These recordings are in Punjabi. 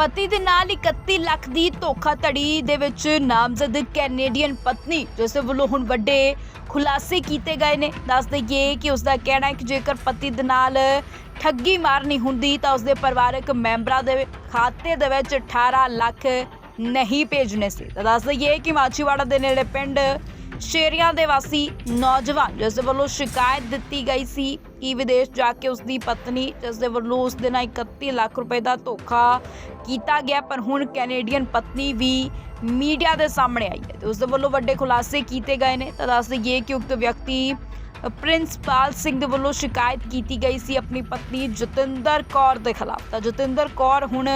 ਪਤੀ ਦੇ ਨਾਲ 31 ਲੱਖ ਦੀ ਧੋਖਾਧੜੀ ਦੇ ਵਿੱਚ ਨਾਮਜ਼ਦ ਕੈਨੇਡੀਅਨ ਪਤਨੀ, ਜਿਸ ਵੱਲੋਂ ਹੁਣ ਵੱਡੇ ਖੁਲਾਸੇ ਕੀਤੇ ਗਏ ਨੇ। ਦੱਸ ਦਈਏ ਕਿ ਉਸ ਦਾ ਕਹਿਣਾ ਹੈ ਕਿ ਜੇਕਰ ਪਤੀ ਦੇ ਨਾਲ ਠੱਗੀ ਮਾਰਨੀ ਹੁੰਦੀ ਤਾਂ ਉਸ ਦੇ ਪਰਿਵਾਰਕ ਮੈਂਬਰਾਂ ਦੇ ਖਾਤੇ ਦੇ ਵਿੱਚ 18 ਲੱਖ ਨਹੀਂ ਭੇਜਣੇ ਸੀ। ਤਾਂ ਦੱਸ ਦਈਏ ਕਿ ਮਾਚੀਵਾੜਾ ਦੇ ਨੇੜੇ ਪਿੰਡ ਸ਼ੇਰੀਆਂ ਦੇ ਵਾਸੀ ਨੌਜਵਾਨ, ਜਿਸ ਦੇ ਵੱਲੋਂ ਸ਼ਿਕਾਇਤ ਦਿੱਤੀ ਗਈ ਸੀ ਕਿ ਵਿਦੇਸ਼ ਜਾ ਕੇ ਉਸ ਦੀ ਪਤਨੀ, ਜਿਸ ਦੇ ਵੱਲੋਂ ਉਸ ਦੇ ਨਾਲ 31 ਲੱਖ ਰੁਪਏ ਦਾ ਧੋਖਾ ਕੀਤਾ ਗਿਆ, ਪਰ ਹੁਣ ਕੈਨੇਡੀਅਨ ਪਤਨੀ ਵੀ ਮੀਡੀਆ ਦੇ ਸਾਹਮਣੇ ਆਈ ਹੈ ਤੇ ਉਸ ਦੇ ਵੱਲੋਂ ਵੱਡੇ ਖੁਲਾਸੇ ਕੀਤੇ ਗਏ ਨੇ। ਤਾਂ ਦੱਸ ਦਈਏ ਕਿ ਉਕਤ ਵਿਅਕਤੀ ਪ੍ਰਿੰਸਪਾਲ ਸਿੰਘ ਦੇ ਵੱਲੋਂ ਸ਼ਿਕਾਇਤ ਕੀਤੀ ਗਈ ਸੀ ਆਪਣੀ ਪਤਨੀ ਜਤਿੰਦਰ ਕੌਰ ਦੇ ਖਿਲਾਫ। ਤਾਂ ਜਤਿੰਦਰ ਕੌਰ ਹੁਣ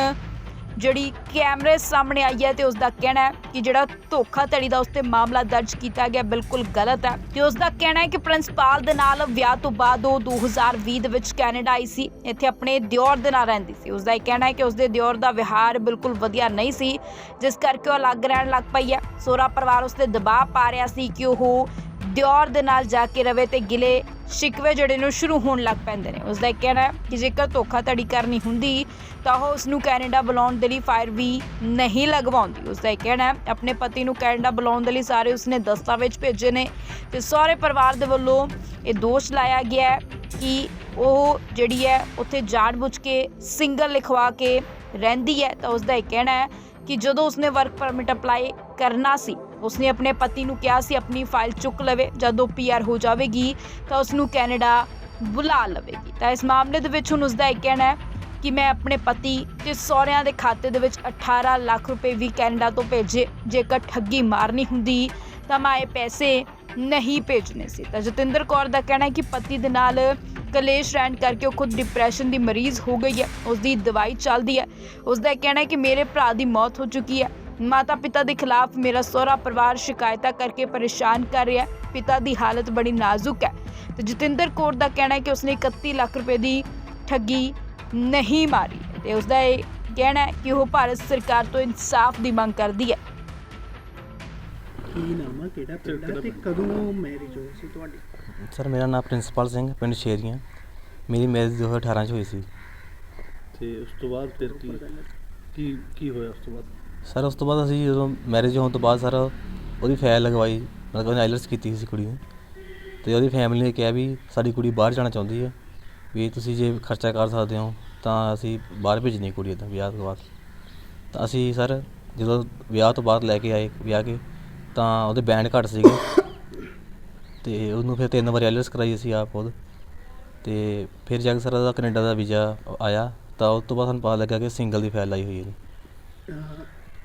ਜਿਹੜੀ ਕੈਮਰੇ ਸਾਹਮਣੇ ਆਈ ਹੈ ਤੇ ਉਸ ਦਾ ਕਹਿਣਾ ਹੈ ਕਿ ਜਿਹੜਾ ਧੋਖਾਧੜੀ ਦਾ ਉਸ ਤੇ ਮਾਮਲਾ ਦਰਜ ਕੀਤਾ ਗਿਆ ਬਿਲਕੁਲ ਗਲਤ ਹੈ ਤੇ ਉਸ ਦਾ ਕਹਿਣਾ ਹੈ ਕਿ ਪ੍ਰਿੰਸੀਪਲ ਦੇ ਨਾਲ ਵਿਆਹ ਤੋਂ ਬਾਅਦ ਉਹ 2020 ਦੇ ਵਿੱਚ ਕੈਨੇਡਾ ਆਈ ਸੀ, ਇੱਥੇ ਆਪਣੇ ਦਿਓਰ ਦੇ ਨਾਲ ਰਹਿੰਦੀ ਸੀ। ਉਸ ਦਾ ਇਹ ਕਹਿਣਾ ਹੈ ਕਿ ਉਸ ਦੇ ਦਿਓਰ ਦਾ ਵਿਹਾਰ ਬਿਲਕੁਲ ਵਧੀਆ ਨਹੀਂ ਸੀ, ਜਿਸ ਕਰਕੇ ਉਹ ਅਲੱਗ ਰਹਿਣ ਲੱਗ ਪਈ ਹੈ। ਸੋਹਰਾ ਪਰਿਵਾਰ ਉਸ ਤੇ ਦਬਾਅ ਪਾ ਰਿਹਾ ਸੀ ਕਿ ਉਹ ਦਿਓਰ ਦੇ ਨਾਲ ਜਾ ਕੇ ਰਵੇ ਤੇ ਗਿਲੇ ਸ਼ਿਕਵੇ ਜਿਹੜੇ ਨੇ ਉਹ ਸ਼ੁਰੂ ਹੋਣ ਲੱਗ ਪੈਂਦੇ ਨੇ। ਉਸ ਦਾ ਇਹ ਕਹਿਣਾ ਹੈ ਕਿ ਜੇਕਰ ਧੋਖਾਧੜੀ ਕਰਨੀ ਹੁੰਦੀ, ਤਾਂ ਉਹ ਉਸ ਨੂੰ ਕੈਨੇਡਾ ਬੁਲਾਉਣ ਦੇ ਲਈ ਫਾਇਰ ਵੀ ਨਹੀਂ ਲਗਵਾਉਂਦੀ। ਉਸ ਦਾ ਇਹ ਕਹਿਣਾ ਹੈ, ਆਪਣੇ ਪਤੀ ਨੂੰ ਕੈਨੇਡਾ ਬੁਲਾਉਣ ਦੇ ਲਈ ਸਾਰੇ ਉਸਨੇ ਦਸਤਾਵੇਜ਼ ਭੇਜੇ ਨੇ ਤੇ ਸਹੁਰੇ ਪਰਿਵਾਰ ਦੇ ਵੱਲੋਂ ਇਹ ਦੋਸ਼ ਲਾਇਆ ਗਿਆ ਹੈ ਕਿ ਉਹ ਜਿਹੜੀ ਹੈ, ਉੱਥੇ ਜਾਣਬੁੱਝ ਕੇ ਸਿੰਗਲ ਲਿਖਵਾ ਕੇ ਰਹਿੰਦੀ ਹੈ। ਤਾਂ ਉਸ ਦਾ ਇਹ ਕਹਿਣਾ ਹੈ ਕਿ ਜਦੋਂ ਉਸਨੇ ਵਰਕ ਪਰਮਿਟ ਅਪਲਾਈ ਕਰਨਾ ਸੀ ਉਸਨੇ ਆਪਣੇ ਪਤੀ ਨੂੰ ਕਿਹਾ ਸੀ ਆਪਣੀ ਫਾਈਲ ਚੁੱਕ ਲਵੇ, ਜਦੋਂ ਪੀਆਰ ਹੋ ਜਾਵੇਗੀ ਤਾਂ ਉਸ ਨੂੰ ਕੈਨੇਡਾ ਬੁਲਾ ਲਵੇਗੀ। ਤਾਂ ਇਸ ਮਾਮਲੇ ਦੇ ਵਿੱਚ ਹੁਣ ਉਸਦਾ ਇਹ ਕਹਿਣਾ ਹੈ ਕਿ ਮੈਂ ਆਪਣੇ ਪਤੀ ਤੇ ਸਹੁਰਿਆਂ ਦੇ ਖਾਤੇ ਦੇ ਵਿੱਚ 18 ਲੱਖ ਰੁਪਏ ਵੀ ਕੈਨੇਡਾ ਤੋਂ ਭੇਜੇ। ਜੇਕਰ ਠੱਗੀ ਮਾਰਨੀ ਹੁੰਦੀ ਤਾਂ ਮੈਂ ਇਹ ਪੈਸੇ ਨਹੀਂ ਭੇਜਣੇ ਸੀ। ਤਾਂ ਜਤਿੰਦਰ ਕੌਰ ਦਾ ਕਹਿਣਾ ਹੈ ਕਿ ਪਤੀ ਦੇ ਨਾਲ ਕਲੇਸ਼ ਰਹਿਣ ਕਰਕੇ ਉਹ ਖੁਦ ਡਿਪਰੈਸ਼ਨ ਦੀ ਮਰੀਜ਼ ਹੋ ਗਈ ਹੈ। ਉਸ ਦੀ ਦਵਾਈ ਚੱਲਦੀ ਹੈ। ਉਸ ਦਾ ਇਹ ਕਹਿਣਾ ਹੈ ਕਿ ਮੇਰੇ ਭਰਾ ਦੀ ਮੌਤ ਹੋ ਚੁੱਕੀ ਹੈ। ਮਾਤਾ ਪਿਤਾ ਦੇ ਖਿਲਾਫ ਮੇਰਾ ਸਹੁਰਾ ਪਰਿਵਾਰ ਸ਼ਿਕਾਇਤਾਂ ਕਰਕੇ ਪਰੇਸ਼ਾਨ ਕਰ ਰਿਹਾ ਹੈ। ਪਿਤਾ ਦੀ ਹਾਲਤ ਬੜੀ ਨਾਜ਼ੁਕ ਹੈ ਤੇ ਜਤਿੰਦਰ ਕੌਰ ਦਾ ਕਹਿਣਾ ਹੈ ਕਿ ਉਸਨੇ 31 ਲੱਖ ਰੁਪਏ ਦੀ ਠੱਗੀ ਨਹੀਂ ਮਾਰੀ ਤੇ ਉਸ ਦਾ ਇਹ ਕਹਿਣਾ ਹੈ ਕਿ ਉਹ ਭਾਰਤ ਸਰਕਾਰ ਤੋਂ ਇਨਸਾਫ ਦੀ ਮੰਗ ਕਰਦੀ ਹੈ। ਕੀ ਨਾਮ ਆ? ਕਿਹੜਾ ਪਿੰਡ ਆ ਤੇ ਕਦੋਂ ਮੈਰਿਜ ਹੋਈ ਸੀ ਤੁਹਾਡੀ? ਸਰ ਮੇਰਾ ਨਾਮ ਪ੍ਰਿੰਸੀਪਲ ਸਿੰਘ ਪਿੰਡ ਸ਼ੇਰੀਆਂ ਮੇਰੀ ਮੈਰਿਜ 2018 ਚ ਹੋਈ ਸੀ। ਤੇ ਉਸ ਤੋਂ ਬਾਅਦ ਫਿਰ ਕੀ ਕੀ ਕੀ ਹੋਇਆ ਉਸ ਤੋਂ ਬਾਅਦ? ਸਰ, ਉਸ ਤੋਂ ਬਾਅਦ ਅਸੀਂ ਜਦੋਂ ਮੈਰਿਜ ਹੋਣ ਤੋਂ ਬਾਅਦ ਸਰ, ਉਹਦੀ ਫਾਈਲ ਲਗਵਾਈ, ਮਤਲਬ ਉਹਨੇ ਆਈਲਟਸ ਕੀਤੀ ਸੀ ਕੁੜੀ ਨੇ। ਅਤੇ ਉਹਦੀ ਫੈਮਿਲੀ ਨੇ ਕਿਹਾ ਵੀ ਸਾਡੀ ਕੁੜੀ ਬਾਹਰ ਜਾਣਾ ਚਾਹੁੰਦੀ ਹੈ, ਵੀ ਤੁਸੀਂ ਜੇ ਖਰਚਾ ਕਰ ਸਕਦੇ ਹੋ, ਤਾਂ ਅਸੀਂ ਬਾਹਰ ਭੇਜਣੀ ਕੁੜੀ ਇੱਦਾਂ ਵਿਆਹ ਤੋਂ ਬਾਅਦ। ਤਾਂ ਅਸੀਂ ਸਰ, ਜਦੋਂ ਵਿਆਹ ਤੋਂ ਬਾਅਦ ਲੈ ਕੇ ਆਏ, ਵਿਆਹ ਕੇ, ਤਾਂ ਉਹਦੇ ਬੈਂਡ ਘੱਟ ਸੀਗੇ। ਤੇ ਉਹਨੂੰ ਫਿਰ ਤਿੰਨ ਵਾਰੀ ਆਈਲਟਸ ਕਰਾਈ ਅਸੀਂ ਆਪ ਖੁਦ। ਤੇ ਫਿਰ ਜਾ ਕੇ ਸਰ, ਉਹਦਾ ਕੈਨੇਡਾ ਦਾ ਵੀਜ਼ਾ ਆਇਆ। ਤਾਂ ਉਸ ਤੋਂ ਬਾਅਦ ਸਾਨੂੰ ਪਤਾ ਲੱਗਾ ਕਿ ਸਿੰਗਲ ਦੀ ਫਾਈਲ ਆਈ ਹੋਈ ਹੈ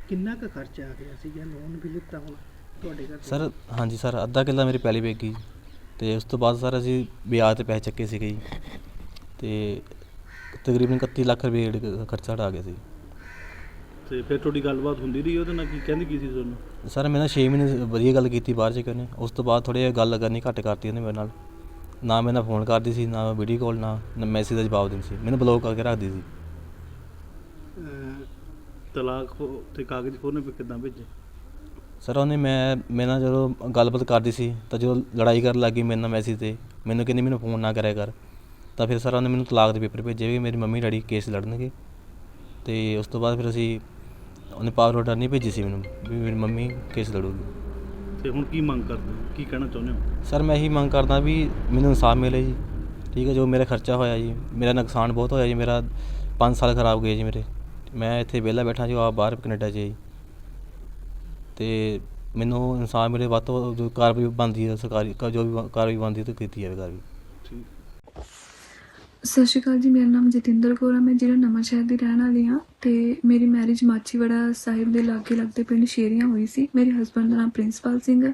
ਕਿੰਨਾ ਕੁ ਖਰਚਾ ਆ ਗਿਆ ਸੀ ਜਾਂ ਲੋਨ ਵੀ ਲਿੱਤਾ ਹੁਣ ਤੁਹਾਡੇ ਘਰ? ਸਰ ਹਾਂਜੀ ਸਰ ਅੱਧਾ ਕਿੱਲਾ ਮੇਰੀ ਪਹਿਲੀ ਵੇਚ ਗਈ ਤੇ ਉਸ ਤੋਂ ਬਾਅਦ ਸਰ ਅਸੀਂ ਵਿਆਹ ਤੇ ਪੈਸੇ ਚੱਕੇ ਸੀਗੇ ਜੀ। ਤੇ ਤਕਰੀਬਨ 31 ਲੱਖ ਰੁਪਏ ਜਿਹੜਾ ਖਰਚਾ ਆ ਗਿਆ ਸੀ। ਤੇ ਫਿਰ ਤੁਹਾਡੀ ਗੱਲਬਾਤ ਹੁੰਦੀ ਰਹੀ ਉਹਦੇ ਨਾਲ ਕੀ ਕਹਿੰਦੀ ਕੀ ਸੀ ਤੁਹਾਨੂੰ ਸਰ ਮੈਂ ਨਾ 6 ਮਹੀਨੇ ਵਧੀਆ ਗੱਲ ਕੀਤੀ ਬਾਹਰ ਜਾ ਕੇ ਉਹਨੇ ਉਸ ਤੋਂ ਬਾਅਦ ਥੋੜੀ ਗੱਲ ਕਰਨੀ ਘੱਟ ਕਰਤੀ ਉਹਨੇ ਮੇਰੇ ਨਾਲ। ਨਾ ਮੇਰੇ ਨਾਲ ਫੋਨ ਕਰਦੀ ਸੀ ਨਾ ਵੀਡੀਓ ਕਾਲ ਨਾ ਮੈਸੇਜ ਦਾ ਜਵਾਬ ਦਿੰਦੀ ਸੀ। ਮੈਨੂੰ ਬਲੌਕ ਕਰਕੇ ਰੱਖਦੀ ਸੀ। ਤਲਾਕ ਹੋ- ਤੇ ਕਾਗਜ਼ ਉਹਨੇ ਫਿਰ ਕਿੱਦਾਂ ਭੇਜੇ? ਸਰ ਉਹਨੇ ਮੈਂ ਮੇਰੇ ਨਾਲ ਜਦੋਂ ਗੱਲਬਾਤ ਕਰਦੀ ਸੀ ਤਾਂ ਜਦੋਂ ਲੜਾਈ ਕਰਨ ਲੱਗੀ ਮੇਰੇ ਨਾਲ ਮੈਸੇਜ ਤੇ ਮੈਨੂੰ ਕਹਿੰਦੀ ਮੈਨੂੰ ਫੋਨ ਨਾ ਕਰਿਆ ਕਰ। ਤਾਂ ਫਿਰ ਸਰ ਉਹਨੇ ਮੈਨੂੰ ਤਲਾਕ ਦੇ ਪੇਪਰ ਭੇਜੇ ਵੀ ਮੇਰੀ ਮੰਮੀ ਡੈਡੀ ਕੇਸ ਲੜਨਗੇ। ਤੇ ਉਸ ਤੋਂ ਬਾਅਦ ਫਿਰ ਅਸੀਂ ਉਹਨੇ ਪਾਵਰ ਆਰਡਰ ਨਹੀਂ ਭੇਜੀ ਸੀ ਮੈਨੂੰ ਵੀ ਮੇਰੀ ਮੰਮੀ ਕੇਸ ਲੜੂਗੀ। ਤੇ ਹੁਣ ਕੀ ਮੰਗ ਕਰਦੇ ਹੋ? ਕੀ ਕਹਿਣਾ ਚਾਹੁੰਦੇ ਹੋ? ਸਰ ਮੈਂ ਇਹੀ ਮੰਗ ਕਰਦਾ ਵੀ ਮੈਨੂੰ ਇਨਸਾਫ ਮਿਲੇ ਜੀ। ਠੀਕ ਹੈ ਜੋ ਮੇਰਾ ਖਰਚਾ ਹੋਇਆ ਜੀ ਮੇਰਾ ਨੁਕਸਾਨ ਬਹੁਤ ਹੋਇਆ ਜੀ ਮੇਰਾ 5 ਸਾਲ ਖਰਾਬ ਗਏ ਜੀ ਮੇਰੇ। ਮੈਂ ਇੱਥੇ ਵਿਹਲਾ ਬੈਠਾ ਜੀ ਉਹ ਆਪ ਬਾਹਰ ਕੈਨੇਡਾ 'ਚ ਹੈ ਜੀ ਅਤੇ ਮੈਨੂੰ ਇਨਸਾਨ ਮਿਲੇ ਵੱਧ ਤੋਂ ਵੱਧ ਜੋ ਕਾਰਵਾਈ ਬਣਦੀ ਹੈ ਸਰਕਾਰੀ ਕ- ਜੋ ਵੀ ਬ- ਕਾਰਵਾਈ ਬਣਦੀ ਹੈ ਤਾਂ ਕੀਤੀ ਜਾਵੇ ਕਾਰਵਾਈ ਸਤਿ ਸ਼੍ਰੀ ਅਕਾਲ ਜੀ, ਮੇਰਾ ਨਾਮ ਜਤਿੰਦਰ ਕੌਰ ਹੈ ਮੈਂ ਜ਼ਿਲ੍ਹਾ ਨਵਾਂਸ਼ਹਿਰ ਦੀ ਰਹਿਣ ਵਾਲੀ ਹਾਂ। ਤੇ ਮੇਰੀ ਮੈਰਿਜ ਮਾਚੀਵਾੜਾ ਸਾਹਿਬ ਦੇ ਲਾਗੇ ਲੱਗਦੇ ਪਿੰਡ ਸ਼ੇਰੀਆਂ ਹੋਈ ਸੀ। ਮੇਰੇ ਹਸਬੰਡ ਦਾ ਨਾਮ ਪ੍ਰਿੰਸਪਾਲ ਸਿੰਘ ਹੈ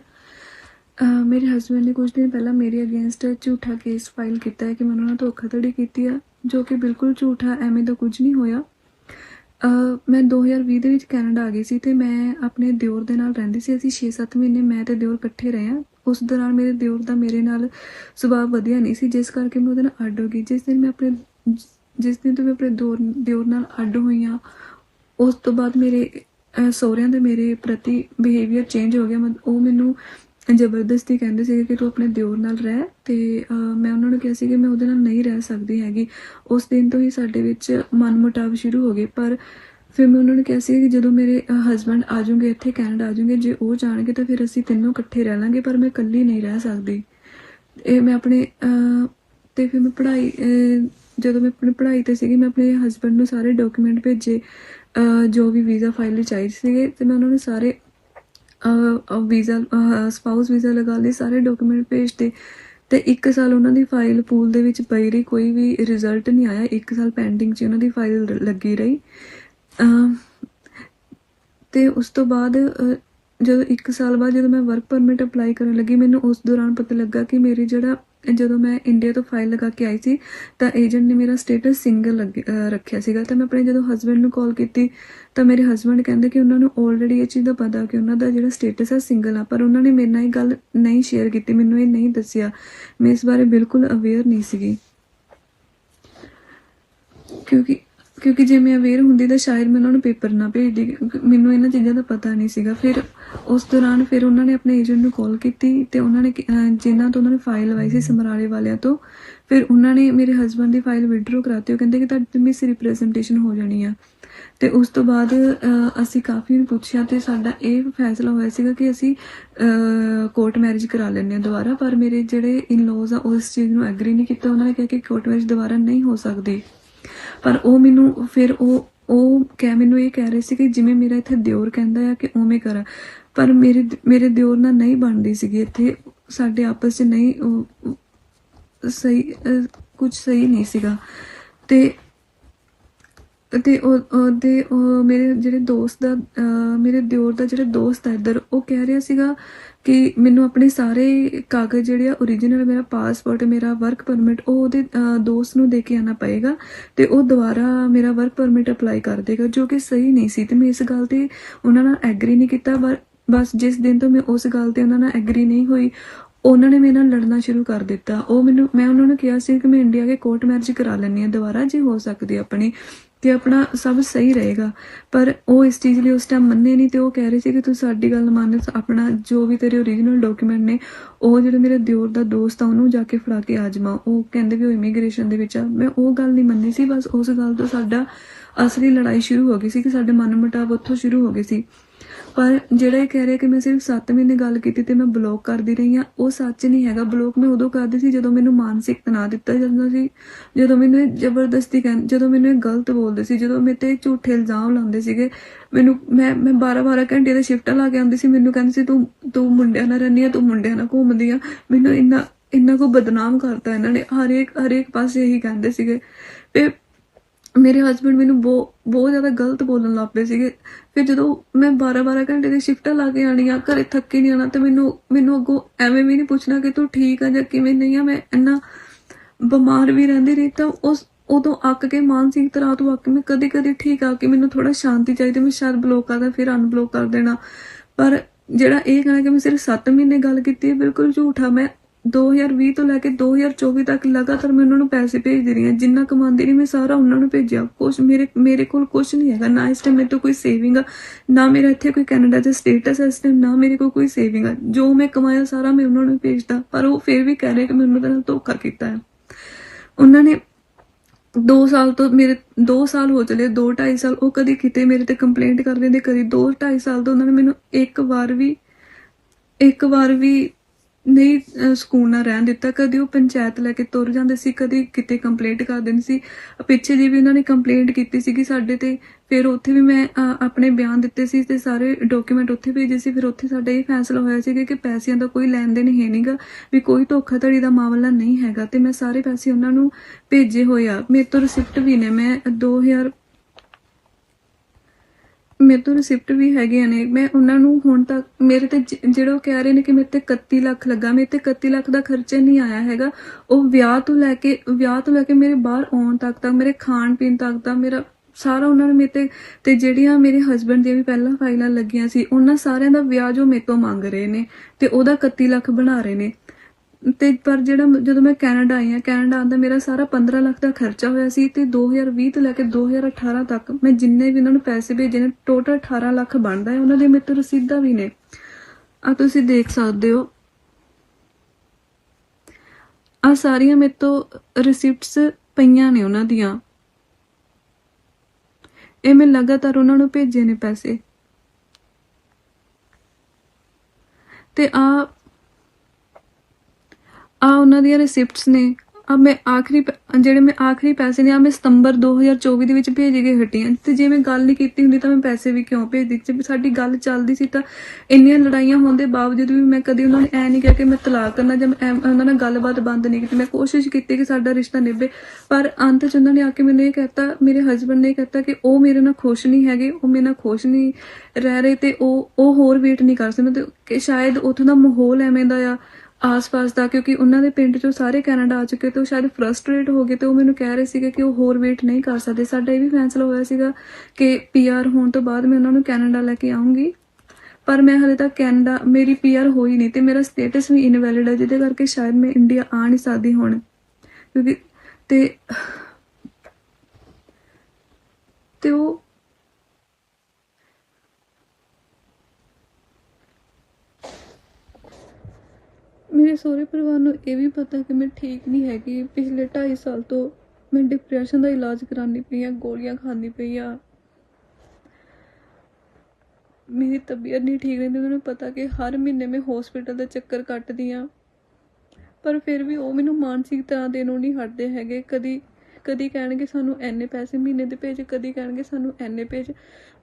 ਅਹ ਮੇਰੇ ਹਸਬੰਡ ਨੇ ਕੁਝ ਦਿਨ ਪਹਿਲਾਂ ਮੇਰੇ ਅਗੇਂਸਟ ਝੂਠਾ ਕੇਸ ਫਾਈਲ ਕੀਤਾ ਹੈ ਕਿ ਮੈਂ ਉਹਨਾਂ ਨਾਲ ਧੋਖਾਧੜੀ ਕੀਤੀ ਆ, ਜੋ ਕਿ ਬਿਲਕੁਲ ਝੂਠਾ, ਐਵੇਂ ਦਾ ਕੁਝ ਨਹੀਂ ਹੋਇਆ। ਮੈਂ 2020 ਦੇ ਵਿੱਚ ਕੈਨੇਡਾ ਆ ਗਈ ਸੀ ਤੇ ਮੈਂ ਆਪਣੇ ਦਿਓਰ ਦੇ ਨਾਲ ਰਹਿੰਦੀ ਸੀ। ਅਸੀਂ 6-7 ਮਹੀਨੇ ਮੈਂ ਤੇ ਦਿਓਰ ਇਕੱਠੇ ਰਹੇ ਹਾਂ। ਉਸ ਦੌਰਾਨ ਮੇਰੇ ਦਿਓਰ ਦਾ ਮੇਰੇ ਨਾਲ ਸੁਭਾਅ ਵਧੀਆ ਨਹੀਂ ਸੀ, ਜਿਸ ਕਰਕੇ ਮੈਂ ਉਹਦੇ ਨਾਲ ਅੱਡ ਹੋ ਗਈ। ਜਿਸ ਦਿਨ ਮੈਂ ਆਪਣੇ ਜਿਸ ਦਿਨ ਤੋਂ ਮੈਂ ਆਪਣੇ ਦਿਓਰ ਦਿਓਰ ਨਾਲ ਅੱਡ ਹੋਈ ਹਾਂ, ਉਸ ਤੋਂ ਬਾਅਦ ਮੇਰੇ ਸਹੁਰਿਆਂ ਦੇ ਮੇਰੇ ਪ੍ਰਤੀ ਬਿਹੇਵੀਅਰ ਚੇਂਜ ਹੋ ਗਿਆ। ਮਤ- ਉਹ ਮੈਨੂੰ ਜ਼ਬਰਦਸਤੀ ਕਹਿੰਦੇ ਸੀਗੇ ਕਿ ਤੂੰ ਆਪਣੇ ਦਿਓਰ ਨਾਲ ਰਹਿ ਤੇ ਮੈਂ ਉਹਨਾਂ ਨੂੰ ਕਿਹਾ ਸੀ ਕਿ ਮੈਂ ਉਹਦੇ ਨਾਲ ਨਹੀਂ ਰਹਿ ਸਕਦੀ ਹੈਗੀ। ਉਸ ਦਿਨ ਤੋਂ ਹੀ ਸਾਡੇ ਵਿੱਚ ਮਨਮੁਟਾਵ ਸ਼ੁਰੂ ਹੋ ਗਏ। ਪਰ ਫਿਰ ਮੈਂ ਉਹਨਾਂ ਨੂੰ ਕਿਹਾ ਸੀ ਕਿ ਜਦੋਂ ਮੇਰੇ ਹਸਬੰਡ ਆ ਜਾਣਗੇ ਇੱਥੇ ਕੈਨੇਡਾ ਆ ਜਾਣਗੇ ਜੇ ਉਹ ਜਾਣਗੇ ਤਾਂ ਫਿਰ ਅਸੀਂ ਤਿੰਨੋਂ ਇਕੱਠੇ ਰਹਿ ਲਾਂਗੇ ਪਰ ਮੈਂ ਇਕੱਲੀ ਨਹੀਂ ਰਹਿ ਸਕਦੀ। ਇਹ ਮੈਂ ਆਪਣੇ ਅਹ, ਤੇ ਫਿਰ ਮੈਂ ਪੜ੍ਹਾਈ ਜਦੋਂ ਮੈਂ ਆਪਣੀ ਪੜ੍ਹਾਈ ਤੇ ਸੀਗੀ ਮੈਂ ਆਪਣੇ ਹਸਬੰਡ ਨੂੰ ਸਾਰੇ ਡਾਕੂਮੈਂਟ ਭੇਜੇ ਜੋ ਵੀ ਵੀਜ਼ਾ ਫਾਈਲ ਚਾਹੀਦੇ ਸੀਗੇ ਤੇ ਮੈਂ ਉਹਨਾਂ ਨੂੰ ਸਾਰੇ ਵੀਜ਼ਾ ਸਪਾਊਸ ਵੀਜ਼ਾ ਲਗਾ ਲਈ ਸਾਰੇ ਡਾਕੂਮੈਂਟ ਭੇਜਤੇ ਤੇ। ਇੱਕ ਸਾਲ ਉਹਨਾਂ ਦੀ ਫਾਈਲ ਪੂਲ ਦੇ ਵਿੱਚ ਪਈ ਰਹੀ, ਕੋਈ ਵੀ ਰਿਜ਼ਲਟ ਨਹੀਂ ਆਇਆ। ਇੱਕ ਸਾਲ ਪੈਂਡਿੰਗ 'ਚ ਉਹਨਾਂ ਦੀ ਫਾਈਲ ਲੱਗੀ ਰਹੀ। ਅਮ ਤੇ ਉਸ ਤੋਂ ਬਾਅਦ ਜਦੋਂ 1 ਸਾਲ ਬਾਅਦ ਜਦੋਂ ਮੈਂ ਵਰਕ ਪਰਮਿਟ ਅਪਲਾਈ ਕਰਨ ਲੱਗੀ, ਮੈਨੂੰ ਉਸ ਦੌਰਾਨ ਪਤਾ ਲੱਗਾ ਕਿ ਮੇਰੀ ਜਿਹੜਾ ਜਦੋਂ ਮੈਂ ਇੰਡੀਆ ਤੋਂ ਫਾਈਲ ਲਗਾ ਕੇ ਆਈ ਸੀ, ਤਾਂ ਏਜੰਟ ਨੇ ਮੇਰਾ ਸਟੇਟਸ ਸਿੰਗਲ ਰੱਖਿਆ ਸੀਗਾ। ਤਾਂ ਮੈਂ ਆਪਣੇ ਜਦੋਂ ਹਸਬੰਡ ਨੂੰ ਕਾਲ ਕੀਤੀ, ਤਾਂ ਮੇਰੇ ਹਸਬੰਡ ਕਹਿੰਦੇ ਕਿ ਉਹਨਾਂ ਨੂੰ ਆਲਰੇਡੀ ਇਹ ਚੀਜ਼ ਦਾ ਪਤਾ ਕਿ ਉਹਨਾਂ ਦਾ ਜਿਹੜਾ ਸਟੇਟਸ ਹੈ ਸਿੰਗਲ ਆ। ਪਰ ਉਹਨਾਂ ਨੇ ਮੇਰੇ ਨਾਲ ਇਹ ਗੱਲ ਨਹੀਂ ਸ਼ੇਅਰ ਕੀਤੀ, ਮੈਨੂੰ ਇਹ ਨਹੀਂ ਦੱਸਿਆ। ਮੈਂ ਇਸ ਬਾਰੇ ਬਿਲਕੁਲ ਅਵੇਅਰ ਨਹੀਂ ਸੀਗੀ। ਕਿਉਂਕਿ ਕਿਉਂਕਿ ਜੇ ਮੈਂ ਅਵੇਅਰ ਹੁੰਦੀ ਤਾਂ ਸ਼ਾਇਦ ਮੈਂ ਉਹਨਾਂ ਨੂੰ ਪੇਪਰ ਨਾ ਭੇਜਦੀ, ਕਿਉਂਕਿ ਮੈਨੂੰ ਇਹਨਾਂ ਚੀਜ਼ਾਂ ਦਾ ਪਤਾ ਨਹੀਂ ਸੀਗਾ। ਫਿਰ ਉਸ ਦੌਰਾਨ ਫਿਰ ਉਹਨਾਂ ਨੇ ਆਪਣੇ ਏਜੰਟ ਨੂੰ ਕਾਲ ਕੀਤੀ ਤੇ ਉਹਨਾਂ ਨੇ ਕਿ- ਜਿਨ੍ਹਾਂ ਤੋਂ ਉਹਨਾਂ ਨੇ ਫਾਈਲ ਲਵਾਈ ਸੀ ਸਮਰਾਲੇ ਵਾਲਿਆਂ ਤੋਂ, ਫਿਰ ਉਹਨਾਂ ਨੇ ਮੇਰੇ ਹਸਬੰਡ ਦੀ ਫਾਈਲ ਵਿਡਰੋ ਕਰਾਤੀ। ਉਹ ਕਹਿੰਦੇ ਕਿ ਤੁਹਾਡੀ ਮਿਸ ਰਿਪਰੈਜ਼ੈਂਟੇਸ਼ਨ ਹੋ ਜਾਣੀ ਆ। ਤੇ ਉਸ ਤੋਂ ਬਾਅਦ ਅਸੀਂ ਕਾਫੀ ਨੂੰ ਪੁੱਛਿਆ ਤੇ ਸਾਡਾ ਇਹ ਫੈਸਲਾ ਹੋਇਆ ਸੀਗਾ ਕਿ ਅਸੀਂ ਕੋਰਟ ਮੈਰਿਜ ਕਰਾ ਲੈਂਦੇ ਹਾਂ ਦੁਬਾਰਾ। ਪਰ ਮੇਰੇ ਜਿਹੜੇ ਇਨ-ਲॉज ਆ ਉਸ ਚੀਜ਼ ਨੂੰ ਐਗਰੀ ਨਹੀਂ ਕੀਤਾ। ਉਹਨਾਂ ਨੇ ਕਿਹਾ ਕਿ ਕੋਰਟ ਮੈਰਿਜ ਦੁਬਾਰਾ ਨਹੀਂ ਹੋ ਸਕਦੀ। ਪਰ ਉਹ ਮੈਨੂੰ, ਫਿਰ ਉਹ ਉਹ ਕਹਿ, ਮੈਨੂੰ ਇਹ ਕਹਿ ਰਹੇ ਸੀ ਕਿ ਜਿਵੇਂ ਮੇਰਾ ਇੱਥੇ ਦਿਓਰ ਕਹਿੰਦਾ ਆ ਕਿ ਉਵੇਂ ਕਰਾਂ। ਪਰ ਮੇਰੇ ਮੇਰੇ ਦਿਓਰ ਨਾਲ ਨਹੀਂ ਬਣਦੀ ਸੀਗੀ। ਇੱਥੇ ਸਾਡੇ ਆਪਸ 'ਚ ਨਹੀਂ, ਉਹ, ਸਹੀ ਕੁਝ ਸਹੀ ਨਹੀਂ ਸੀਗਾ। ਤੇ ਤੇ ਉਹ ਉਹਦੇ ਮੇਰੇ ਜਿਹੜੇ ਦੋਸਤ ਦਾ ਮੇਰੇ ਦਿਓਰ ਦਾ ਜਿਹੜਾ ਦੋਸਤ ਹੈ ਇੱਧਰ, ਉਹ ਕਹਿ ਰਿਹਾ ਸੀਗਾ ਕਿ ਮੈਨੂੰ ਆਪਣੇ ਸਾਰੇ ਕਾਗਜ਼ ਜਿਹੜੇ ਆ origignal ਮੇਰਾ ਪਾਸਪੋਰਟ ਮੇਰਾ ਵਰਕ ਪਰਮਿਟ ਉਹ ਉਹਦੇ ਦੋਸਤ ਨੂੰ ਦੇ ਕੇ ਆਣਾ ਪਏਗਾ ਤੇ ਉਹ ਦੁਬਾਰਾ ਮੇਰਾ ਵਰਕ ਪਰਮਿਟ ਅਪਲਾਈ ਕਰ ਦੇਗਾ, ਜੋ ਕਿ ਸਹੀ ਨਹੀਂ ਸੀ ਤੇ ਮੈਂ ਇਸ ਗੱਲ ਤੇ ਉਹਨਾਂ ਨਾਲ ਐਗਰੀ ਨਹੀਂ ਕੀਤਾ ਪਰ ਬਸ ਜਿਸ ਦਿਨ ਤੋਂ ਮੈਂ ਉਸ ਗੱਲ ਤੇ ਉਹਨਾਂ ਨਾਲ ਐਗਰੀ ਨਹੀਂ ਹੋਈ, ਉਹਨਾਂ ਨੇ ਮੇਰੇ ਨਾਲ ਲੜਨਾ ਸ਼ੁਰੂ ਕਰ ਦਿੱਤਾ। ਉਹ ਮੈਨੂੰ, ਮੈਂ ਉਹਨਾਂ ਨੂੰ ਕਿਹਾ ਸੀ ਕਿ ਮੈਂ ਇੰਡੀਆ ਕੇ ਕੋਰਟ ਮੈਰਿਜ ਕਰਾ ਲੈਣੀ ਆ ਦੁਬਾਰਾ ਜੇ ਹੋ ਸਕਦੀ ਆਪਣੀ। ਤੇ ਆਪਣਾ ਸਭ ਸਹੀ ਰਹੇਗਾ। ਪਰ ਉਹ ਇਸ ਚੀਜ਼ ਲਈ ਉਸ ਟਾਈਮ ਮੰਨੇ ਨਹੀਂ ਤੇ ਉਹ ਕਹਿ ਰਹੇ ਸੀ ਕਿ ਤੂੰ ਸਾਡੀ ਗੱਲ ਮੰਨ, ਆਪਣਾ ਜੋ ਵੀ ਤੇਰੇ ਓਰੀਜਨਲ ਡਾਕੂਮੈਂਟ ਨੇ, ਉਹ ਜਿਹੜੇ ਮੇਰੇ ਦਿਓਰ ਦਾ ਦੋਸਤ ਆ, ਉਹਨੂੰ ਜਾ ਕੇ ਫੜਾ ਕੇ ਆ ਜਾਵਾਂ। ਉਹ ਕਹਿੰਦੇ ਵੀ ਉਹ ਇਮੀਗ੍ਰੇਸ਼ਨ ਦੇ ਵਿੱਚ ਆ। ਮੈਂ ਉਹ ਗੱਲ ਨਹੀਂ ਮੰਨੀ ਸੀ, ਬਸ ਉਸ ਗੱਲ ਤੋਂ ਸਾਡਾ ਅਸਲੀ ਲੜਾਈ ਸ਼ੁਰੂ ਹੋ ਗਈ ਸੀ ਕਿ ਸਾਡੇ ਮਨ ਮੁਟਾਵ ਉੱਥੋਂ ਸ਼ੁਰੂ ਹੋ ਗਏ ਸੀ। ਪਰ ਜਿਹੜਾ ਇਹ ਕਹਿ ਰਿਹਾ ਕਿ ਮੈਂ ਸਿਰਫ 7 ਮਹੀਨੇ ਗੱਲ ਕੀਤੀ ਤੇ ਮੈਂ ਬਲੌਕ ਕਰਦੀ ਰਹੀ ਆ ਉਹ ਸੱਚ ਨਹੀਂ ਹੈਗਾ। ਬਲੌਕ ਮੈਂ ਉਦੋਂ ਕਰਦੀ ਸੀ ਜਦੋਂ ਮੈਨੂੰ ਮਾਨਸਿਕ ਤਣਾਅ ਦਿੱਤਾ ਜਾਂਦਾ ਸੀ, ਜਦੋਂ ਮੈਨੂੰ ਇਹ ਜ਼ਬਰਦਸਤੀ ਕਹਿੰ ਜਦੋਂ ਮੈਨੂੰ ਇਹ ਗਲਤ ਬੋਲਦੇ ਸੀ, ਜਦੋਂ ਮੇਰੇ ਤੇ ਝੂਠੇ ਇਲਜ਼ਾਮ ਲਾਉਂਦੇ ਸੀਗੇ। ਮੈਨੂੰ, ਮੈਂ ਮੈਂ 12 12 ਘੰਟੇ ਦੇ ਸ਼ਿਫਟਾਂ ਲਾ ਕੇ ਆਉਂਦੀ ਸੀ। ਮੈਨੂੰ ਕਹਿੰਦੇ ਸੀ, ਤੂੰ ਤੂੰ ਮੁੰਡਿਆਂ ਨਾਲ ਰਹਿੰਦੀ ਆ, ਤੂੰ ਮੁੰਡਿਆਂ ਨਾਲ ਘੁੰਮਦੀ ਆ। ਮੈਨੂੰ ਇੰਨਾ ਇੰਨਾ ਕੋ ਬਦਨਾਮ ਕਰਤਾ ਇਹਨਾਂ ਨੇ। ਹਰੇਕ ਹਰੇਕ ਪਾਸੇ ਇਹੀ ਕਹਿੰਦੇ ਸੀਗੇ। ਤੇ ਮੇਰੇ ਹਸਬੰਡ ਮੈਨੂੰ ਬਹੁਤ ਬਹੁਤ ਜ਼ਿਆਦਾ ਗਲਤ ਬੋਲਣ ਲੱਗ ਪਏ ਸੀਗੇ। ਫਿਰ ਜਦੋਂ ਮੈਂ 12-12 ਘੰਟੇ ਦੀ ਸ਼ਿਫਟਾਂ ਲਾ ਕੇ ਆਣੀ ਘਰੇ ਥੱਕੀ ਨਹੀਂ ਆਣਾ ਤੇ ਮੈਨੂੰ ਮੈਨੂੰ ਅੱਗੋਂ ਐਵੇਂ ਵੀ ਨਹੀਂ ਪੁੱਛਣਾ ਕਿ ਤੂੰ ਠੀਕ ਆ ਜਾਂ ਕਿਵੇਂ ਨਹੀਂ ਆ, ਮੈਂ ਇੰਨਾ ਬਿਮਾਰ ਵੀ ਰਹਿੰਦੀ ਰਹੀ, ਤਾਂ ਉਸ, ਉਦੋਂ ਅੱਕ ਕੇ ਮਾਨਸਿਕ ਤਰ੍ਹਾਂ ਤੋਂ ਅੱਕ ਮੈਂ ਕਦੀ ਕਦੀ ਠੀਕ ਆ ਕਿ ਮੈਨੂੰ ਥੋੜਾ ਸ਼ਾਂਤੀ ਚਾਹੀਦੀ, ਮੈਂ ਸ਼ਾਇਦ ਬਲੌਕ ਕਰਦਾ, ਫਿਰ ਅਨਬਲੌਕ ਕਰ ਦੇਣਾ। ਪਰ ਜਿਹੜਾ ਇਹ ਕਹਿਣਾ ਕਿ ਮੈਂ ਸਿਰਫ 7 ਮਹੀਨੇ ਗੱਲ ਕੀਤੀ ਹੈ, ਬਿਲਕੁਲ ਝੂਠਾ ਮੈਂ 2020 ਤੋਂ ਲੈ ਕੇ 2024 ਤੱਕ ਲਗਾਤਾਰ ਮੈਂ ਉਹਨਾਂ ਨੂੰ ਪੈਸੇ ਭੇਜਦੀ ਰਹੀ ਹਾਂ। ਜਿੰਨਾ ਕਮਾਉਂਦੀ ਰਹੀ, ਮੈਂ ਸਾਰਾ ਉਹਨਾਂ ਨੂੰ ਭੇਜਿਆ। ਕੁਝ ਮੇਰੇ ਮੇਰੇ ਕੋਲ ਕੁਝ ਨਹੀਂ ਹੈਗਾ। ਨਾ ਇਸ ਟਾਈਮ ਮੇਰੇ ਤੋਂ ਕੋਈ ਸੇਵਿੰਗ ਆ, ਨਾ ਮੇਰਾ ਇੱਥੇ ਕੋਈ ਕੈਨੇਡਾ 'ਚ ਸਟੇਟਸ ਹੈ ਇਸ ਟਾਈਮ ਨਾ ਮੇਰੇ ਕੋਲ ਕੋਈ ਸੇਵਿੰਗ ਆ। ਜੋ ਮੈਂ ਕਮਾਇਆ, ਸਾਰਾ ਮੈਂ ਉਹਨਾਂ ਨੂੰ ਭੇਜਦਾ ਪਰ ਉਹ ਫਿਰ ਵੀ ਕਹਿ ਰਹੇ ਕਿ ਮੈਂ ਉਹਨਾਂ ਨਾਲ ਧੋਖਾ ਕੀਤਾ ਹੈ। ਉਹਨਾਂ ਨੇ 2 ਸਾਲ ਤੋਂ ਮੇਰੇ 2 ਸਾਲ ਹੋ ਚਲੇ 2 2.5 ਸਾਲ ਉਹ ਕਦੀ ਕਿਤੇ ਮੇਰੇ ਤੇ ਕੰਪਲੇਂਟ ਕਰ ਦਿੰਦੇ ਕਦੀ 2 2.5 ਸਾਲ ਤੋਂ ਉਹਨਾਂ ਨੇ ਮੈਨੂੰ ਇੱਕ ਵਾਰ ਵੀ, ਇੱਕ ਵਾਰ ਵੀ ਨਹੀਂ ਅਹ, ਸਕੂਨ ਨਾਲ ਰਹਿਣ ਦਿੱਤਾ। ਕਦੀ ਉਹ ਪੰਚਾਇਤ ਲੈ ਕੇ ਤੁਰ ਜਾਂਦੇ ਸੀ ਕਦੀ ਕਿਤੇ ਕੰਪਲੇਂਟ ਕਰ ਦਿੰਦੇ ਸੀ। ਪਿੱਛੇ ਜੇ ਵੀ ਉਹਨਾਂ ਨੇ ਕੰਪਲੇਂਟ ਕੀਤੀ ਸੀਗੀ ਸਾਡੇ ਤੇ। ਫਿਰ ਉੱਥੇ ਵੀ ਮੈਂ ਅਹ, ਆਪਣੇ ਬਿਆਨ ਦਿੱਤੇ ਸੀ ਤੇ ਸਾਰੇ ਡਾਕੂਮੈਂਟ ਉੱਥੇ ਭੇਜੇ ਸੀ। ਫਿਰ ਉੱਥੇ ਸਾਡਾ ਇਹ ਫੈਸਲਾ ਹੋਇਆ ਸੀਗਾ ਕਿ ਪੈਸਿਆਂ ਦਾ ਕੋਈ ਲੈਣ ਦੇਣ ਹੈ ਨਹੀਂਗਾ ਵੀ ਕੋਈ ਧੋਖਾਧੜੀ ਦਾ ਮਾਮਲਾ ਨਹੀਂ ਹੈਗਾ। ਤੇ ਮੈਂ ਸਾਰੇ ਪੈਸੇ ਉਹਨਾਂ ਨੂੰ ਭੇਜੇ ਹੋਏ ਆ। ਮੇਰੇ ਤੋਂ ਰਿਸਿਪਟ ਵੀ ਨੇ। ਮੈਂ 2000 ਮੇਰੇ ਤੋਂ ਰਿਸਿਪਟ ਵੀ ਹੈਗੇ ਨੇ। ਮੈਂ ਉਹਨਾਂ ਨੂੰ ਹੁਣ ਤੱਕ ਮੇਰੇ ਤੇ ਜ- ਜਿਹੜਾ ਉਹ ਕਹਿ ਰਹੇ ਨੇ ਕਿ ਮੇਰੇ ਤੇ 31 ਲੱਖ ਲੱਗਾ, ਮੇਰੇ ਤੇ 31 ਲੱਖ ਦਾ ਖਰਚਾ ਨਹੀਂ ਆਇਆ ਹੈਗਾ। ਉਹ ਵਿਆਹ ਤੋਂ ਲੈ ਕੇ, ਵਿਆਹ ਤੋਂ ਲੈ ਕੇ ਮੇਰੇ ਬਾਹਰ ਆਉਣ ਤੱਕ ਤੱਕ ਮੇਰੇ ਖਾਣ ਪੀਣ ਤੱਕ ਦਾ ਮੇਰਾ ਸਾਰਾ ਉਹਨਾਂ ਨੇ ਮੇਰੇ ਤੇ ਤੇ ਜਿਹੜੀਆਂ ਮੇਰੇ ਹਸਬੰਡ ਦੀਆਂ ਵੀ ਪਹਿਲਾਂ ਫਾਈਲਾਂ ਲੱਗੀਆਂ ਸੀ, ਉਹਨਾਂ ਸਾਰਿਆਂ ਦਾ ਵਿਆਹ ਉਹ ਮੇਰੇ ਤੋਂ ਮੰਗ ਰਹੇ ਨੇ, ਤੇ ਉਹਦਾ 31 ਲੱਖ ਬਣਾ ਰਹੇ ਨੇ। ਤੇ ਪਰ ਜਿਹੜਾ ਜਦੋਂ ਮੈਂ ਕੈਨੇਡਾ ਆਈ ਹਾਂ, ਕੈਨੇਡਾ ਆਂਦਾ ਮੇਰਾ ਸਾਰਾ 15 ਲੱਖ ਦਾ ਖਰਚਾ ਹੋਇਆ ਸੀ ਤੇ 2020 ਤੋਂ ਲੈ ਕੇ 2018 ਤੱਕ ਮੈਂ ਜਿੰਨੇ ਵੀ ਉਹਨਾਂ ਨੂੰ ਪੈਸੇ ਭੇਜੇ ਨੇ ਟੋਟਲ 18 ਲੱਖ ਬਣਦਾ ਹੈ। ਉਹਨਾਂ ਦੇ ਮੇਰੇ ਤੋਂ ਰਸੀਦਾਂ ਵੀ ਨੇ। ਆ ਤੁਸੀਂ ਦੇਖ ਸਕਦੇ ਹੋ। ਆ ਸਾਰੀਆਂ ਮੇਰੇ ਤੋਂ ਰਿਸਿਪਟਸ ਪਈਆਂ ਨੇ ਉਹਨਾਂ ਦੀਆਂ। ਇਹ ਮੈਂ ਲਗਾਤਾਰ ਉਹਨਾਂ ਨੂੰ ਭੇਜੇ ਨੇ ਪੈਸੇ। ਤੇ ਆ ਆ ਉਹਨਾਂ ਦੀਆਂ ਰਿਸਿਪਟਸ ਨੇ। ਆ ਮੈਂ ਆਖਰੀ ਪ- ਜਿਹੜੇ ਮੈਂ ਆਖਰੀ ਪੈਸੇ ਨੇ, ਆ ਮੈਂ ਸਤੰਬਰ 2024 ਦੇ ਵਿੱਚ ਭੇਜ ਕੇ ਹਟੀ ਤੇ ਜੇ ਮੈਂ ਗੱਲ ਨਹੀਂ ਕੀਤੀ ਹੁੰਦੀ ਤਾਂ ਮੈਂ ਪੈਸੇ ਵੀ ਕਿਉਂ ਭੇਜਦੀ ਜੇ ਸਾਡੀ ਗੱਲ ਚੱਲਦੀ ਸੀ ਤਾਂ ਇੰਨੀਆਂ ਲੜਾਈਆਂ ਹੋਣ ਦੇ ਬਾਵਜੂਦ ਵੀ ਮੈਂ ਕਦੀ ਉਹਨਾਂ ਨੂੰ ਐ ਨਹੀਂ ਕਿਹਾ ਕਿ ਮੈਂ ਤਲਾਕ ਕਰਨਾ ਜਾਂ ਉਹਨਾਂ ਨਾਲ ਗੱਲਬਾਤ ਬੰਦ ਨਹੀਂ ਕੀਤੀ। ਮੈਂ ਕੋਸ਼ਿਸ਼ ਕੀਤੀ ਕਿ ਸਾਡਾ ਰਿਸ਼ਤਾ ਨਿਭੇ, ਪਰ ਅੰਤ ਚ ਉਹਨਾਂ ਨੇ ਆ ਕੇ ਮੈਨੂੰ ਇਹ ਕਹਿਤਾ, ਮੇਰੇ ਹਸਬੰਡ ਨੇ ਇਹ ਕਹਿਤਾ ਕਿ ਉਹ ਮੇਰੇ ਨਾਲ ਖੁਸ਼ ਨਹੀਂ ਹੈਗੇ, ਉਹ ਮੇਰੇ ਨਾਲ ਖੁਸ਼ ਨਹੀਂ ਰਹਿ ਰਹੇ ਤੇ ਉਹ ਉਹ ਹੋਰ ਵੇਟ ਨਹੀਂ ਕਰ ਸਕਦੇ। ਤੇ ਕਿ ਸ਼ਾਇਦ ਉੱਥੋਂ ਦਾ ਮਾਹੌਲ ਐਵੇਂ ਦਾ ਆ ਆਸ-ਪਾਸ ਦਾ, ਕਿਉਂਕਿ ਉਹਨਾਂ ਦੇ ਪਿੰਡ ਚੋਂ ਸਾਰੇ ਕੈਨੇਡਾ ਆ ਚੁੱਕੇ ਤੇ ਉਹ ਸ਼ਾਇਦ ਫਰਸਟ੍ਰੇਟ ਹੋ ਗਏ ਤੇ ਉਹ ਮੈਨੂੰ ਕਹਿ ਰਹੇ ਸੀਗੇ ਕਿ ਉਹ ਹੋਰ ਵੇਟ ਨਹੀਂ ਕਰ ਸਕਦੇ। ਸਾਡਾ ਇਹ ਵੀ ਫੈਸਲਾ ਹੋਇਆ ਸੀਗਾ ਕਿ ਪੀਆਰ ਹੋਣ ਤੋਂ ਬਾਅਦ ਮੈਂ ਉਹਨਾਂ ਨੂੰ ਕੈਨੇਡਾ ਲੈ ਕੇ ਆਉਂਗੀ ਪਰ ਮੈਂ ਹਲੇ ਤੱਕ ਕੈਨੇਡਾ, ਮੇਰੀ ਪੀਆਰ ਹੋਈ ਨਹੀਂ ਤੇ ਮੇਰਾ ਸਟੇਟਸ ਵੀ ਇਨਵੈਲਿਡ ਹੈ ਜਿਹਦੇ ਕਰਕੇ ਸ਼ਾਇਦ ਮੈਂ ਇੰਡੀਆ ਆ ਨਹੀਂ ਸਕਦੀ ਹੁਣ। ਕਿਉਂਕਿ ਤੇ ਤੇ ਉਹ ਮੇਰੇ ਸਹੁਰੇ ਪਰਿਵਾਰ ਨੂੰ ਇਹ ਵੀ ਪਤਾ ਕਿ ਮੈਂ ਠੀਕ ਨਹੀਂ ਹੈਗੀ। ਪਿਛਲੇ 2.5 ਸਾਲ ਤੋਂ ਮੈਂ ਡਿਪਰੈਸ਼ਨ ਦਾ ਇਲਾਜ ਕਰਾਉਂਦੀ ਪਈ ਆ ਗੋਲੀਆਂ ਖਾਂਦੀ ਪਈ ਆ ਮੇਰੀ ਤਬੀਅਤ ਨਹੀਂ ਠੀਕ ਰਹਿੰਦੀ ਉਹਨਾਂ ਨੂੰ ਪਤਾ ਕਿ ਹਰ ਮਹੀਨੇ ਮੈਂ ਹਸਪੀਟਲ ਦਾ ਚੱਕਰ ਕੱਟਦੀ ਆ ਪਰ ਫਿਰ ਵੀ ਉਹ ਮੈਨੂੰ ਮਾਨਸਿਕ ਤਰ੍ਹਾਂ ਦੇ ਨੂੰ ਨਹੀਂ ਹਟਦੇ ਹੈਗੇ। ਕਦੀ ਕਦੀ ਕਹਿਣਗੇ ਸਾਨੂੰ ਐਨੇ ਪੈਸੇ ਮਹੀਨੇ ਦੇ ਭੇਜ, ਕਦੀ ਕਹਿਣਗੇ ਸਾਨੂੰ ਐਨੇ ਭੇਜ।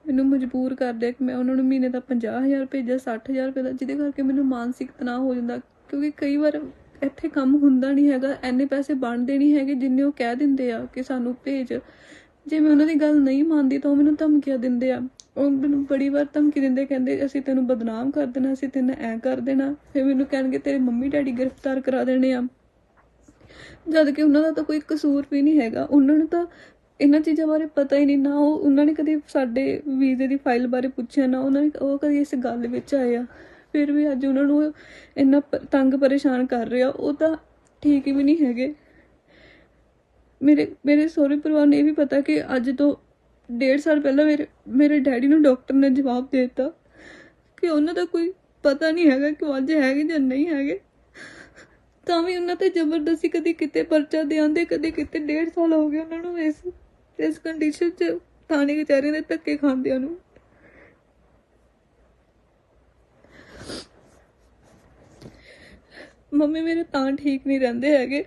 ਮੈਨੂੰ ਮਜਬੂਰ ਕਰਦੇ ਕਿ ਮੈਂ ਉਹਨਾਂ ਨੂੰ ਮਹੀਨੇ ਦਾ 50000 ਭੇਜਿਆ 60000 ਰੁਪਏ ਦਾ, ਜਿਹਦੇ ਕਰਕੇ ਮੈਨੂੰ ਮਾਨਸਿਕ ਤਣਾਅ ਹੋ ਜਾਂਦਾ। ਕਿਉਂਕਿ ਕਈ ਵਾਰ ਇੱਥੇ ਕੰਮ ਹੁੰਦਾ ਨਹੀਂ ਹੈਗਾ ਐਨੇ ਪੈਸੇ ਬਣਦੇ ਨਹੀਂ ਹੈਗੇ ਜਿੰਨੇ ਉਹ ਕਹਿ ਦਿੰਦੇ ਆ ਕਿ ਸਾਨੂੰ ਭੇਜ। ਜੇ ਮੈਂ ਉਹਨਾਂ ਦੀ ਗੱਲ ਨਹੀਂ ਮੰਨਦੀ ਤਾਂ ਉਹ ਮੈਨੂੰ ਧਮਕੀਆਂ ਦਿੰਦੇ ਆ। ਉਹ ਮੈਨੂੰ ਬੜੀ ਵਾਰ ਧਮਕੀ ਦਿੰਦੇ, ਕਹਿੰਦੇ ਅਸੀਂ ਤੈਨੂੰ ਬਦਨਾਮ ਕਰ ਦੇਣਾ, ਅਸੀਂ ਤੈਨੂੰ ਐ ਕਰ ਦੇਣਾ। ਫਿਰ ਮੈਨੂੰ ਕਹਿਣਗੇ ਤੇਰੇ ਮੰਮੀ ਡੈਡੀ ਗ੍ਰਿਫਤਾਰ ਕਰਾ ਦੇਣੇ ਆ। ਜਦ ਕਿ ਉਹਨਾਂ ਦਾ ਤਾਂ ਕੋਈ ਕਸੂਰ ਵੀ ਨਹੀਂ ਹੈਗਾ। ਉਹਨਾਂ ਨੂੰ ਤਾਂ ਇਹਨਾਂ ਚੀਜ਼ਾਂ ਬਾਰੇ ਪਤਾ ਹੀ ਨਹੀਂ, ਨਾ ਉਹ, ਉਹਨਾਂ ਨੇ ਕਦੇ ਸਾਡੇ ਵੀਜ਼ੇ ਦੀ ਫਾਈਲ ਬਾਰੇ ਪੁੱਛਿਆ, ਨਾ ਉਹਨਾਂ ਨੇ, ਉਹ ਕਦੇ ਇਸ ਗੱਲ ਵਿੱਚ ਆਇਆ ਫਿਰ ਵੀ ਅੱਜ ਉਹਨਾਂ ਨੂੰ ਇੰਨਾ ਤੰਗ ਪਰੇਸ਼ਾਨ ਕਰ ਰਿਹਾ ਉਹ ਤਾਂ ਠੀਕ ਵੀ ਨਹੀਂ ਹੈਗੇ। ਮੇਰੇ ਮੇਰੇ ਸਹੁਰੇ ਪਰਿਵਾਰ ਨੇ ਇਹ ਵੀ ਪਤਾ ਕਿ ਅੱਜ ਤੋਂ ਡੇਢ ਸਾਲ ਪਹਿਲਾਂ ਮੇਰੇ ਮੇਰੇ ਡੈਡੀ ਨੂੰ ਡਾਕਟਰ ਨੇ ਜਵਾਬ ਦੇ ਦਿੱਤਾ ਕਿ ਉਹਨਾਂ ਦਾ ਕੋਈ ਪਤਾ ਨਹੀਂ ਹੈਗਾ ਕਿ ਉਹ ਅੱਜ ਹੈਗੇ ਜਾਂ ਨਹੀਂ ਹੈਗੇ। ਤਾਂ ਵੀ ਉਹਨਾਂ ਤੇ ਜ਼ਬਰਦਸਤੀ ਕਦੀ ਕਿਤੇ ਪਰਚਾ ਦੇ ਆਂਦੇ ਕਦੇ ਕਿਤੇ ਡੇਢ ਸਾਲ ਹੋ ਗਏ ਉਹਨਾਂ ਨੂੰ ਇਸ ਇਸ ਕੰਡੀਸ਼ਨ 'ਚ ਥਾਣੇ ਕਚਹਿਰੀਆਂ ਦੇ ਧੱਕੇ ਖਾਂਦਿਆਂ ਨੂੰ। ਮੰਮੀ ਮੇਰੇ ਤਾਂ ਠੀਕ ਨਹੀਂ ਰਹਿੰਦੇ ਹੈਗੇ।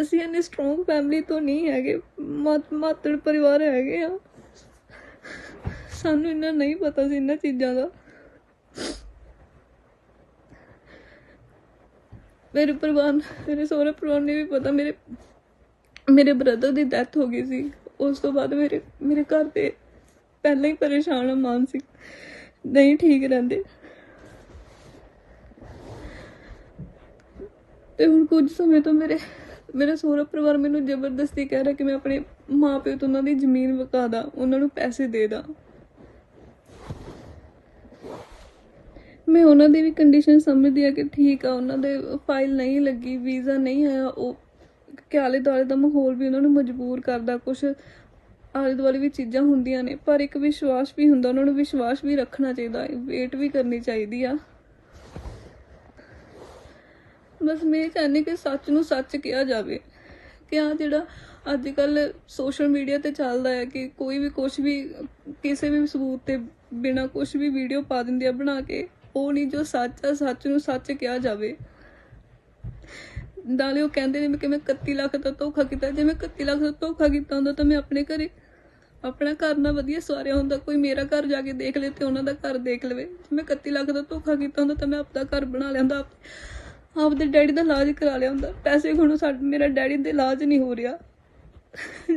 ਅਸੀਂ ਇੰਨੀ ਸਟਰੋਂਗ ਫੈਮਿਲੀ ਤੋਂ ਨਹੀਂ ਹੈਗੇ, ਮਾਤ, ਮਾਤੜ ਪਰਿਵਾਰ ਹੈਗੇ ਆ। ਸਾਨੂੰ ਇੰਨਾ ਨਹੀਂ ਪਤਾ ਸੀ ਇਹਨਾਂ ਚੀਜ਼ਾਂ ਦਾ। ਮੇਰੇ ਪਰਿਵਾਰ, ਮੇਰੇ ਸਹੁਰੇ ਪਰਿਵਾਰ ਨੇ ਵੀ ਪਤਾ, ਮੇਰੇ ਮੇਰੇ ਬ੍ਰਦਰ ਦੀ ਡੈਥ ਹੋ ਗਈ ਸੀ। ਉਸ ਤੋਂ ਬਾਅਦ ਮੇਰੇ ਮੇਰੇ ਘਰ ਦੇ ਪਹਿਲਾਂ ਹੀ ਪਰੇਸ਼ਾਨ ਆ, ਮਾਨਸਿਕ। ਨਹੀਂ, ਠੀਕ ਰਹਿੰਦੇ। ਤੇ ਹੁਣ ਕੁਝ ਸਮੇਂ ਤੋਂ ਮੇਰੇ ਮੇਰੇ ਸਹੁਰਾ ਪਰਿਵਾਰ ਮੈਨੂੰ ਜ਼ਬਰਦਸਤੀ ਕਹਿ ਰਿਹਾ ਕਿ ਮੈਂ ਆਪਣੇ ਮਾਪਿਓ ਤੋਂ ਉਹਨਾਂ ਦੀ ਜ਼ਮੀਨ ਵਕਾ ਦਾਂ, ਉਹਨਾਂ ਨੂੰ ਪੈਸੇ ਦੇ ਦਾਂ। ਮੈਂ ਉਹਨਾਂ ਦੀ ਵੀ ਕੰਡੀਸ਼ਨ ਸਮਝਦੀ ਆ ਕਿ ਠੀਕ ਆ, ਉਹਨਾਂ ਦੇ ਫਾਈਲ ਨਹੀਂ ਲੱਗੀ ਵੀਜ਼ਾ ਨਹੀਂ ਆਇਆ, ਉਹ ਕਿ ਆਲੇ ਦੁਆਲੇ ਦਾ ਮਾਹੌਲ ਵੀ ਉਹਨਾਂ ਨੂੰ ਮਜਬੂਰ ਕਰਦਾ ਕੁਝ ਆਲੇ ਦੁਆਲੇ ਵੀ ਚੀਜ਼ਾਂ ਹੁੰਦੀਆਂ ਨੇ, ਪਰ ਇੱਕ ਵਿਸ਼ਵਾਸ ਵੀ ਹੁੰਦਾ, ਉਹਨਾਂ ਨੂੰ ਵਿਸ਼ਵਾਸ ਵੀ ਰੱਖਣਾ ਚਾਹੀਦਾ ਹੈ ਵੇਟ ਵੀ ਕਰਨੀ ਚਾਹੀਦੀ ਆ। ਬਸ ਮੈਂ ਇਹ ਕਿ ਸੱਚ ਨੂੰ ਸੱਚ ਕਿਹਾ ਜਾਵੇ, ਕਿ ਆ ਜਿਹੜਾ ਅੱਜ ਕੱਲ ਸੋਸ਼ਲ ਮੀਡੀਆ ਤੇ ਚੱਲਦਾ ਹੈ ਕਿ ਕੋਈ ਵੀ ਕੁਝ ਵੀ, ਕਿਸੇ ਵੀ ਸਬੂਤ ਤੇ ਬਿਨਾ ਕੁਝ ਵੀ ਵੀਡੀਓ ਪਾ ਦਿੰਦੇ ਆ ਬਣਾ ਕੇ, ਉਹ ਨਹੀਂ ਜੋ ਸੱਚ ਆ, ਸੱਚ ਨੂੰ ਸੱਚ ਕਿਹਾ ਜਾਵੇ। ਨਾਲੇ ਉਹ ਕਹਿੰਦੇ ਨੇ ਕਿ ਮੈਂ 31 ਲੱਖ ਦਾ ਧੋਖਾ ਕੀਤਾ, ਜੇ ਮੈਂ 31 ਲੱਖ ਦਾ ਧੋਖਾ ਕੀਤਾ ਹੁੰਦਾ ਤਾਂ ਮੈਂ ਆਪਣੇ ਘਰੇ ਆਪਣਾ ਘਰ ਨਾ ਵਧੀਆ ਸਵਾਰਿਆ ਹੁੰਦਾ, ਕੋਈ ਮੇਰਾ ਘਰ ਜਾ ਕੇ ਦੇਖ ਲੇ ਤੇ ਉਹਨਾਂ ਦਾ ਘਰ ਦੇਖ ਲਵੇ। ਜੇ ਮੈਂ 31 ਲੱਖ ਦਾ ਧੋਖਾ ਕੀਤਾ ਹੁੰਦਾ ਤਾਂ ਮੈਂ ਆਪਦਾ ਘਰ ਬਣਾ ਲਿਆਂਦਾ, ਆਪ- ਆਪਦੇ ਡੈਡੀ ਦਾ ਇਲਾਜ ਕਰਾ ਲਿਆ ਹੁੰਦਾ। ਪੈਸੇ ਖੋਣੋ ਸਾਡਾ ਮੇਰਾ ਡੈਡੀ ਦਾ ਇਲਾਜ ਨਹੀਂ ਹੋ ਰਿਹਾ।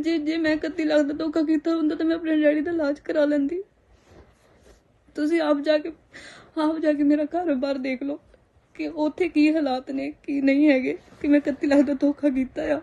ਜੇ ਜੇ ਮੈਂ 31 ਲੱਖ ਦਾ ਧੋਖਾ ਕੀਤਾ ਹੁੰਦਾ ਤਾਂ ਮੈਂ ਆਪਣੇ ਡੈਡੀ ਦਾ ਇਲਾਜ ਕਰਾ ਲੈਂਦੀ। ਤੁਸੀਂ ਆਪ ਜਾ ਕੇ ਆਪ ਜਾ ਕੇ ਮੇਰਾ ਘਰ-ਬਾਰ ਦੇਖ ਲਓ ਕਿ ਉੱਥੇ ਕੀ ਹਾਲਾਤ ਨੇ, ਕੀ ਨਹੀਂ ਹੈਗੇ, ਕਿ ਮੈਂ 31 ਲੱਖ ਦਾ ਧੋਖਾ ਕੀਤਾ ਆ।